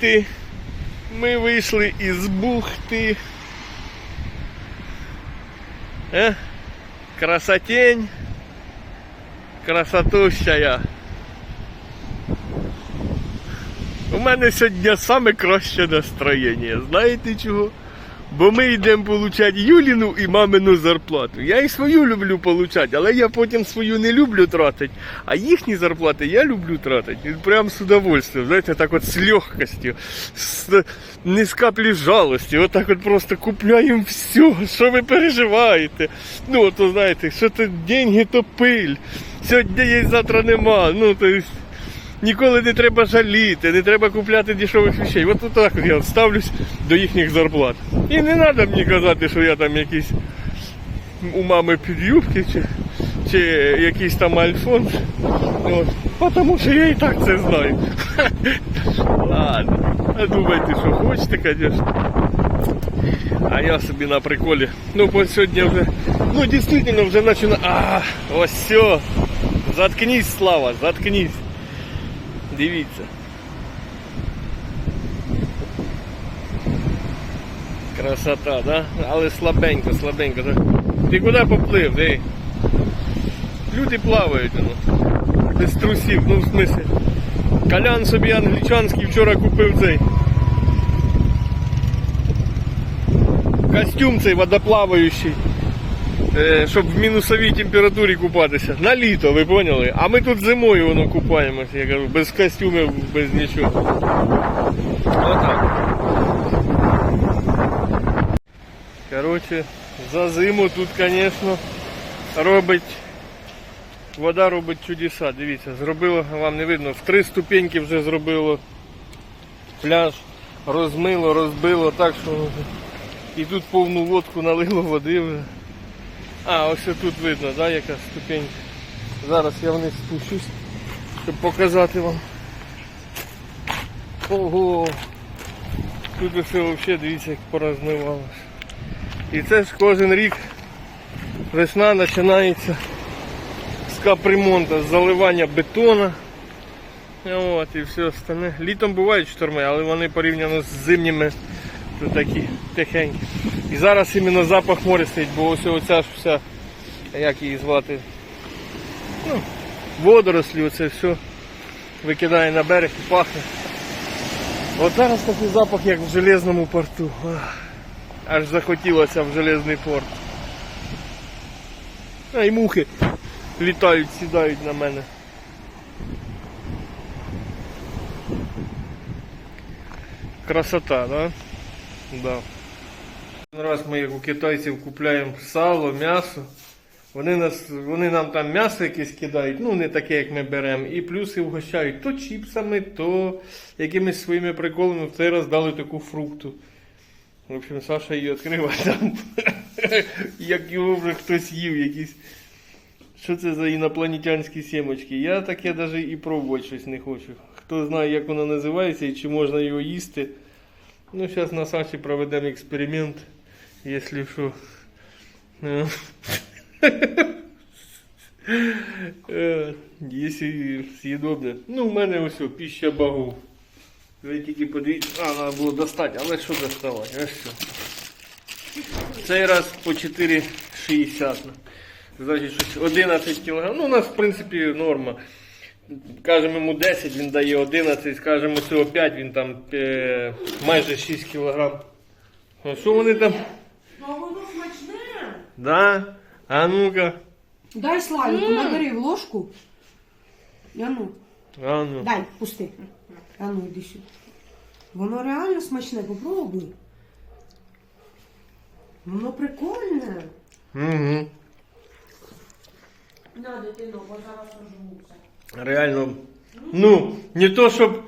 бухти. Ми вийшли із бухти. Е? Красотень. Красотущая. У мене сьогодні саме краще настроєння. Знаєте чого? Бо ми йдемо получати Юліну і мамину зарплату. Я і свою люблю получати, але я потім свою не люблю тратити. А їхні зарплати я люблю тратити. Прям з удовольствием. Знаєте, так от з легкостю, з, не з каплі жалості. Отак от просто купляємо все, що ви переживаєте. Ну, от, ви знаєте, що то деньги, то пиль. Сьогодні є, завтра нема. Ну, то есть, Ніколи не треба жаліти, не треба купляти дешевих речей. От так я ставлюсь до їхніх зарплат. І не треба мені казати, що я там якийсь у мами підюбки чи, чи якийсь там альфонс. От. Тому що я і так це знаю. Ладно. Думайте, що хочете, звісно. А я собі на приколі. Ну, по сьогодні вже. Ну, дійсно, вже починаю. А, ось все. Заткнись, Слава, заткнись. Дивіться. Красота, да? Але слабенько, слабенько. да? Ти куди поплив, ей? Люди плавають, ну. Без трусів, ну в смислі. Колян собі англічанський вчора купив цей. Костюм цей водоплаваючий. Е, щоб в мінусовій температурі купатися. На літо, ви поняли? А ми тут зимою воно купаємося, я кажу, без костюмів, без нічого. Отак. Коротше, за зиму тут, звісно, робить. Вода робить чудеса. Дивіться, зробило, вам не видно, в три ступеньки вже зробило пляж, розмило, розбило так, що і тут повну лодку налило води. вже. А, ось тут видно, да, яка ступенька. Зараз я вниз спущусь, щоб показати вам. Ого! Тут все взагалі дивіться, як порозмивалося. І це ж кожен рік весна починається з капремонту, з заливання бетона. От, і все остальне. Літом бувають шторми, але вони порівняно з зимніми то такі тихенькі. І зараз іменно запах моря стоїть, бо ось оця ж вся, як її звати, ну, водорослі, оце все викидає на берег і пахне. От зараз такий запах, як в железному порту. Аж захотілося в железний порт. А й мухи літають, сідають на мене. Красота, да? Да. Раз ми як у китайців купляємо сало, м'ясо. Вони, нас, вони нам там м'ясо якесь кидають, ну не таке, як ми беремо, і плюси вгощають то чіпсами, то якимись своїми приколами. В цей раз дали таку фрукту. В общем, Саша її відкрив, там як його вже хтось їв, якісь. Що це за інопланетянські сімочки? Я таке навіть і пробувати щось не хочу. Хто знає, як воно називається і чи можна його їсти. Ну, зараз на Саші проведемо експеримент, якщо що. Е. Е, Якщо з'їдобне. Ну, в мене ось піща богов. Ви тільки подивіться, а, треба було достати, але що доставати? Ось все. Цей раз по 4,60. Значить, щось 11 кг. Ну, у нас, в принципі, норма. Кажемо йому 10, він дає 11, скажемо всього 5, він там е, майже 6 кг. А що вони там? Ну, а воно смачне. Да? А ну-ка. Дай Славіку, набери в ложку. А ну, А ну. дай, пусти. А ну, іди сюди. Воно реально смачне, попробуй. Воно прикольне. Угу. На, дитино, бо зараз ожмуся. Реально. Ну, не то, щоб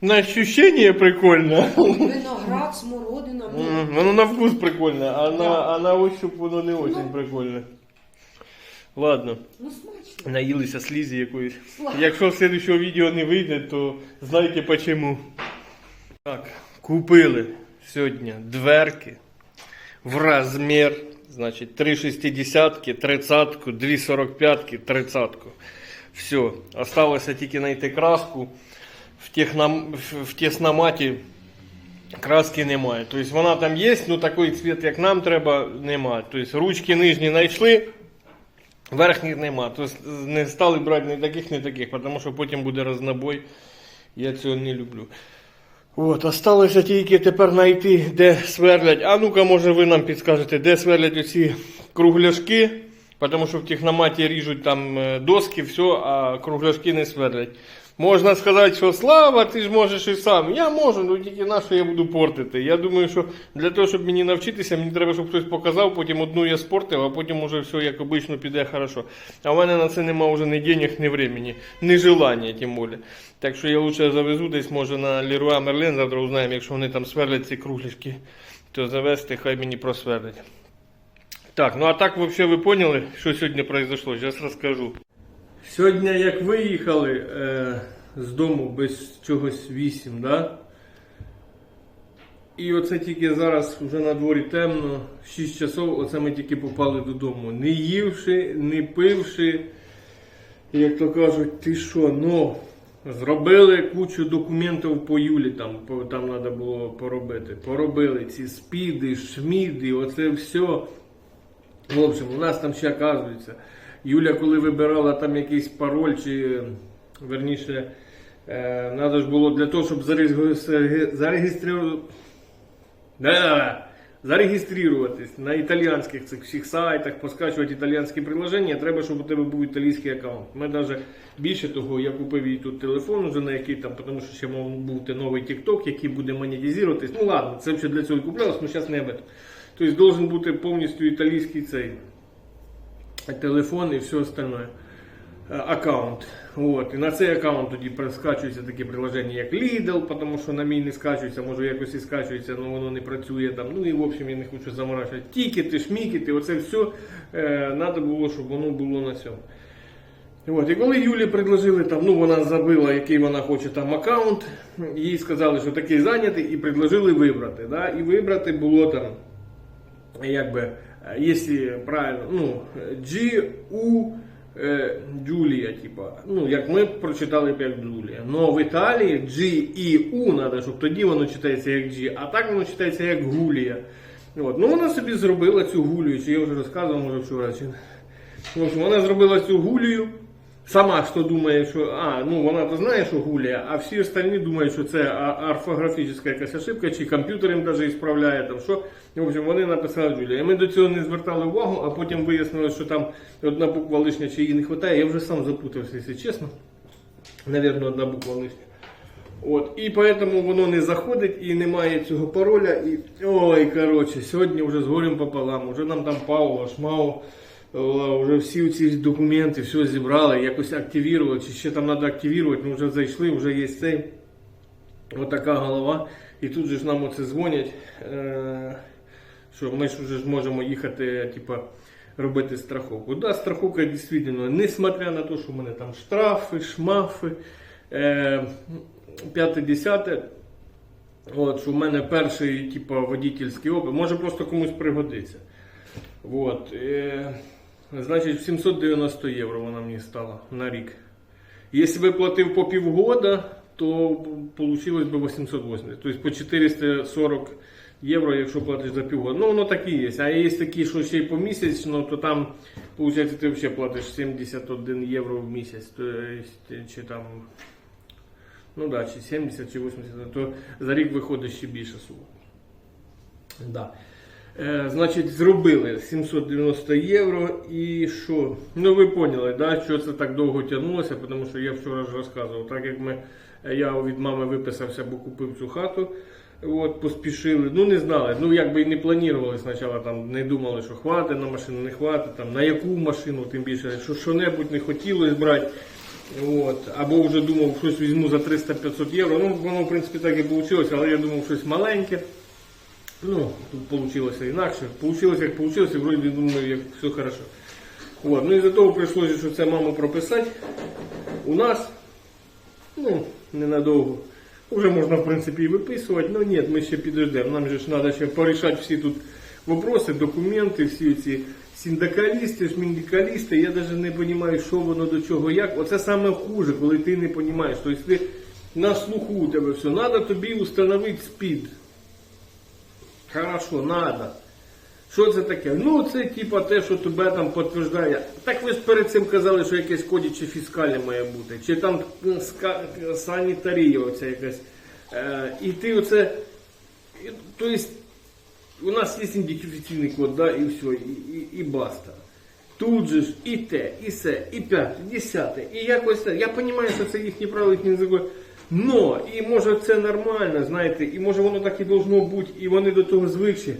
на ощущение прикольно. Виноград, смородина. ну, М, Воно на вкус прикольно, а на, а на ощупь воно не очень прикольно. Ладно, Ну, смачно. наїлися слізі якоїсь. Якщо слідчого відео не вийде, то знайте почему. Так, купили сьогодні дверки в розмір, значить, 3 шестидесятки, 30, 2 45, 30. Все, осталося тільки знайти краску. в, техном, в, тесноматі краски немає. Тобто вона там є, ну такий цвіт, як нам треба, немає. Тобто ручки нижні знайшли, верхніх нема. Тобто не стали брати ні таких, ні таких, тому що потім буде рознобой. Я цього не люблю. От, осталося тільки тепер знайти, де сверлять. А ну-ка, може ви нам підскажете, де сверлять оці кругляшки, тому що в техноматі ріжуть там е, доски, все, а кругляшки не сверлять. Можна сказати, що слава, ти ж можеш і сам. Я можу, ну тільки на що я буду портити. Я думаю, що для того, щоб мені навчитися, мені треба, щоб хтось показав, потім одну я спортив, а потім уже все як обично піде хорошо. А в мене на це нема вже ні денег, ні времени, ні желання, тим більше. Так що я лучше завезу десь, може, на Leroy Merlin, завтра узнаємо, якщо вони там сверлять ці кругляшки, то завести, хай мені просверлять. Так, ну а так взагалі ви поняли, що сьогодні произошло? Зараз розкажу. Сьогодні, як виїхали е, з дому без чогось 8, да? І оце тільки зараз вже на дворі темно, 6 часов, оце ми тільки попали додому. Не ївши, не пивши, як то кажуть, ти що, ну, зробили кучу документів по Юлі, там, там було поробити. Поробили ці спіди, шміди, оце все. В общем, у нас там ще оказується. Юля, коли вибирала там якийсь пароль, чи верніше, е, треба ж було для того, щоб зареєструвати. Зареєструватись на італійських цих всіх сайтах, поскачувати італійські приложення, треба, щоб у тебе був італійський аккаунт. Ми навіть більше того, я купив їй тут телефон, вже на який там, тому що ще мав бути новий TikTok, який буде монетизуватись. Ну ладно, це вже для цього і куплялось, але зараз не об. Тобто должен бути повністю італійський цей телефон і все остальное. Е, Аккаунт. І на цей аккаунт тоді скачуються такі приложення, як Lidl, тому що на мій не скачується, може якось і скачується, але воно не працює там. Ну і в общем я не хочу заморачувати. Тікети, шмікети, оце все треба було, щоб воно було на цьому. От, і коли Юлі предложили там, ну вона забила, який вона хоче там аккаунт, їй сказали, що такий зайнятий, і предложили вибрати. Да? І вибрати було там, якби, е, якщо правильно, ну, G, U, е, Джулія, типа, ну, як ми прочитали б як Джулія. Но в Італії G і U треба, щоб тоді воно читається як G, а так воно читається як Гулія. От. Ну вона собі зробила цю Гулію, чи я вже розказував, може вчора. Чи... Общем, вона зробила цю Гулію. Сама хто думає, що а, ну вона то знає, що Гулія, а всі остальні думають, що це орфографічна якась ошибка, чи комп'ютер їм навіть ісправляє там що. В общем, вони написали Джулія. Ми до цього не звертали увагу, а потім вияснилось, що там одна буква лишня чи її не вистачає. Я вже сам запутався, якщо чесно. Навірно, одна буква лишня. От, і поэтому воно не заходить і немає цього пароля. І... Ой, коротше, сьогодні вже з горем пополам, вже нам там Паула, Шмау, вже всі ці документи, все зібрали, якось активували, чи ще там треба активувати, ну вже зайшли, вже є цей. Отака голова. І тут же ж нам оце дзвонять, е, що ми ж вже ж можемо їхати, типа, робити страховку. Да, страховка дійсно, несмотря на те, що в мене там штрафи, шмафи, е, п'яте, десяте. От, що в мене перший типа, водительський опит, може просто комусь пригодиться. От, е, значить, 790 євро вона мені стала на рік. Якщо би платив по півгода, то получилось би 880. Тобто по 440 євро, якщо платиш за півгода. Ну, воно так і є. А є такі, що ще й по місячно, то там, виходить, ти взагалі платиш 71 євро в місяць. Тобто, чи там, ну да, чи 70, чи 80, то за рік виходить ще більше сума. Да. Е, значить, зробили 790 євро і що? Ну ви поняли, да, що це так довго тягнулося, тому що я вчора ж розказував, так як ми, я від мами виписався, бо купив цю хату. От, поспішили, ну не знали, ну якби і не планували спочатку, там не думали, що хватить на машину, не хватить, там, на яку машину, тим більше, що що-небудь не хотілося брати. От, або вже думав, щось візьму за 300-500 євро. Ну, воно, в принципі, так і вийшло, але я думав, щось маленьке. Ну, тут вийшло інакше. Получилось, як вийшло, вроді думаю, як все хорошо. От, ну і за того прийшлося, що це маму прописати. У нас, ну, ненадовго. Вже можна, в принципі, і виписувати, але ні, ми ще підождемо. Нам же ж треба ще порішати всі тут вопроси, документи, всі ці синдикалісти, шміндикалісти. Я навіть не розумію, що воно до чого, як. Оце саме хуже, коли ти не розумієш. Тобто на слуху у тебе все. Надо тобі установити спід. Хорошо, надо. Що це таке? Ну, це типа те, що тебе там підтверждає. Так ви ж перед цим казали, що якесь кодіче фіскальне має бути. Чи там санітарія оця якась. Е, і ти оце. Тобто, у нас є ідентифікаційний код, да, і все, і, і, і баста. Тут же ж і те, і се, і п'яте, і десяте, і якось. Я розумію, що це їхні правила, їхні закони. Но, і може це нормально, знаєте, і може воно так і должно бути, і вони до того звикші.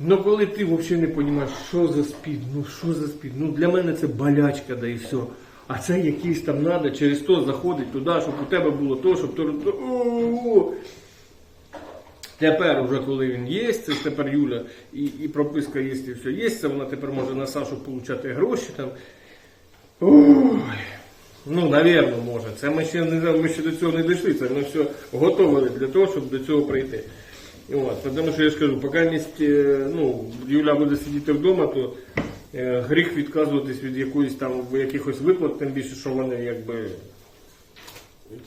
Ну коли ти взагалі не розумієш, що за спід, ну що за спід, ну для мене це болячка, да і все. А це якийсь там надо через то заходить туди, щоб у тебе було то, щоб то. О-о-о. Тепер, уже коли він є, це тепер Юля і, і прописка є, і все є, це вона тепер може на Сашу отримати гроші там. Ой. Ну, навірно, може. Це ми ще не ми ще до цього не дійшли. Це ми все готовили для того, щоб до цього прийти. От, тому що я ж кажу, поки е, ну, Юля буде сидіти вдома, то е, гріх відказуватись від якоїсь там якихось виплат, тим більше, що вони якби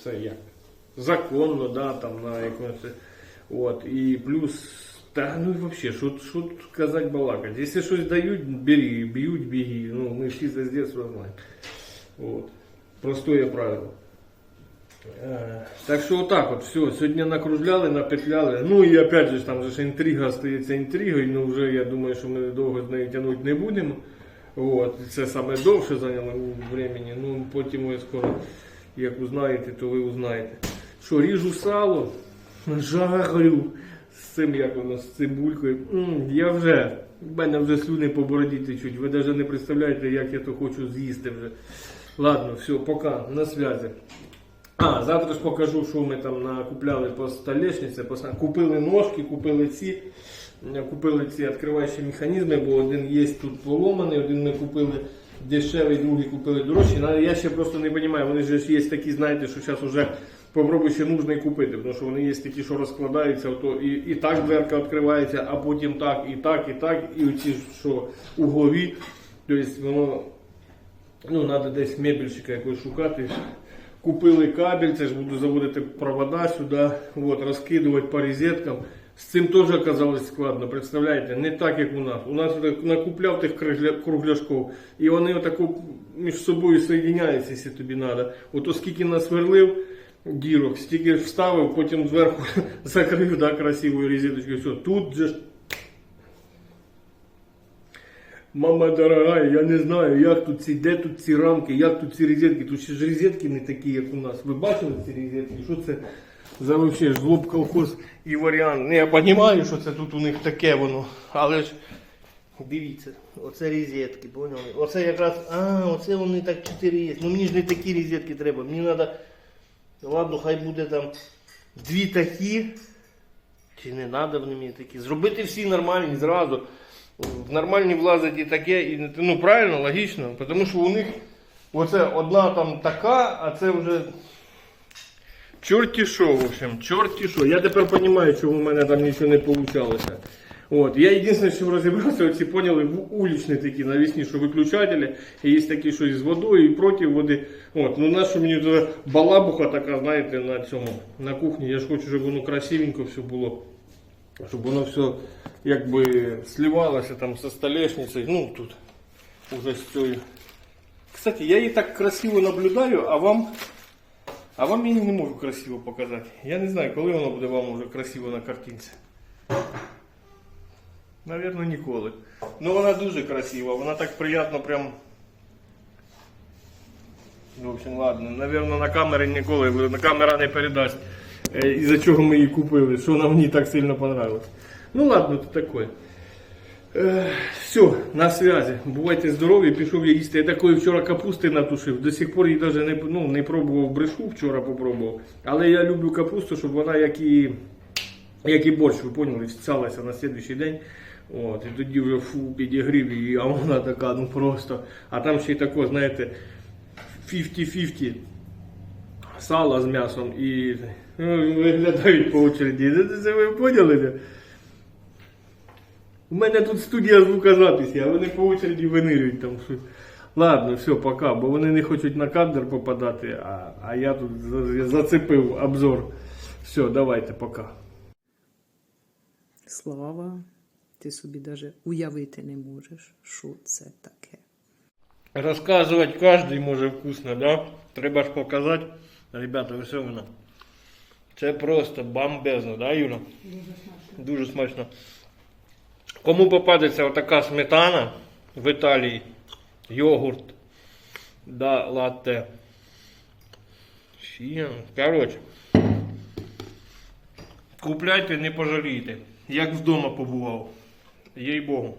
це як? Законно, да, там на якомусь. От, і плюс, та ну і вообще, що, тут казати балакати. Якщо щось дають, бери, б'ють, біги. Ну, ми всі це з знаємо. От. Простое правило. Так що отак от, все, сьогодні накружляли, напетляли. Ну і опять же, там же ж інтрига стається інтригою, ну вже я думаю, що ми довго з нею тягнути не будемо. От, це саме довше зайняло времени. Ну потім ви скоро, як узнаєте, то ви узнаєте. Що, ріжу сало, жарю з цим, як воно, з цибулькою. М, я вже, в мене вже слюни по бороді течуть. Ви навіть не представляєте, як я то хочу з'їсти вже. Ладно, все, пока, на связи. А, завтра ж покажу, що ми там накупляли по столешниці. Купили ножки, купили ці, купили ці відкриваючі механізми, бо один є тут поломаний, один ми купили дешевий, другий купили дорожчий. Але я ще просто не розумію, вони ж є такі, знаєте, що зараз вже попробуй ще нужно купити, тому що вони є такі, що розкладаються, ото і, і так дверка відкривається, а потім так, і так, і так, і оці, що углові. Тобто воно Ну, треба десь мебельщика якось шукати. Купили кабель, це ж буду заводити провода сюди, от, розкидувати по розеткам. З цим теж оказалось складно, представляєте, не так, як у нас. У нас накупляв тих кругля- кругляшков, і вони отаку між собою соєдиняються, якщо тобі треба. Ото скільки насверлив дірок, стільки вставив, потім зверху закрив да, красивою розеточкою. Все, тут же ж Мама дорогая, я не знаю, як тут ці, де тут ці рамки, як тут ці розетки. Тут ще ж розетки не такі, як у нас. Ви бачили ці розетки? Що це за вообще жлоб колхоз і варіант? Ну, я розумію, що це тут у них таке воно, але ж дивіться, оце розетки, поняли? Оце якраз, а, оце вони так чотири є. Ну мені ж не такі розетки треба, мені треба, ладно, хай буде там дві такі. Чи не треба вони мені такі? Зробити всі нормальні зразу. В нормальні влазить і таке, і ну правильно, логічно. Тому що у них оце одна там така, а це вже. Чорті що, в общем, чорті що. Я тепер розумію, чому в мене там нічого не вийшло. От. Я єдине, що розібрався, оці поняли, в улічні такі навісні, що виключателі, і є такі, що із водою, і проти води. От. Ну нащо мені туди балабуха така, знаєте, на цьому, на кухні. Я ж хочу, щоб воно красивенько все було. Щоб воно все якби сливалося там со столешницею. Ну тут уже з цією. Кстати, я її так красиво наблюдаю, а вам. А вам я не можу красиво показати. Я не знаю, коли воно буде вам уже красиво на картинці. Навірно, ніколи. Ну вона дуже красива, вона так приємно прям. В общем, ладно, навірно, на камері ніколи, на камера не передасть. Е, Із-за чого ми її купили, що нам в ній так сильно понравилось. Ну ладно, то таке. Е, все, на связі. Бувайте здорові, пішов я їсти. Я такої вчора капусти натушив. До сих пор її навіть не, ну, не пробував брешу, вчора попробував. Але я люблю капусту, щоб вона як і, як і борщ, ви поняли, всцялася на слідуючий день. От, і тоді вже фу, підігрів її, а вона така, ну просто. А там ще й тако, знаєте, 50-50 сало з м'ясом і ну, виглядають по очереді. Це, це ви поняли? У мене тут студія звукозаписі, а вони по очереді винирюють там щось. Ладно, все, пока, бо вони не хочуть на кадр попадати, а, а я тут зацепив обзор. Все, давайте, пока. Слава, ти собі навіть уявити не можеш, що це таке. Розказувати кожен може вкусно, да? Треба ж показати. Ребята, все воно. Це просто бомбезно, да, Юля? Дуже смачно. Кому попадеться отака сметана в Італії, йогурт, да, латте. Коротше. Купляйте, не пожалієте. Як вдома побував. Їй Богу.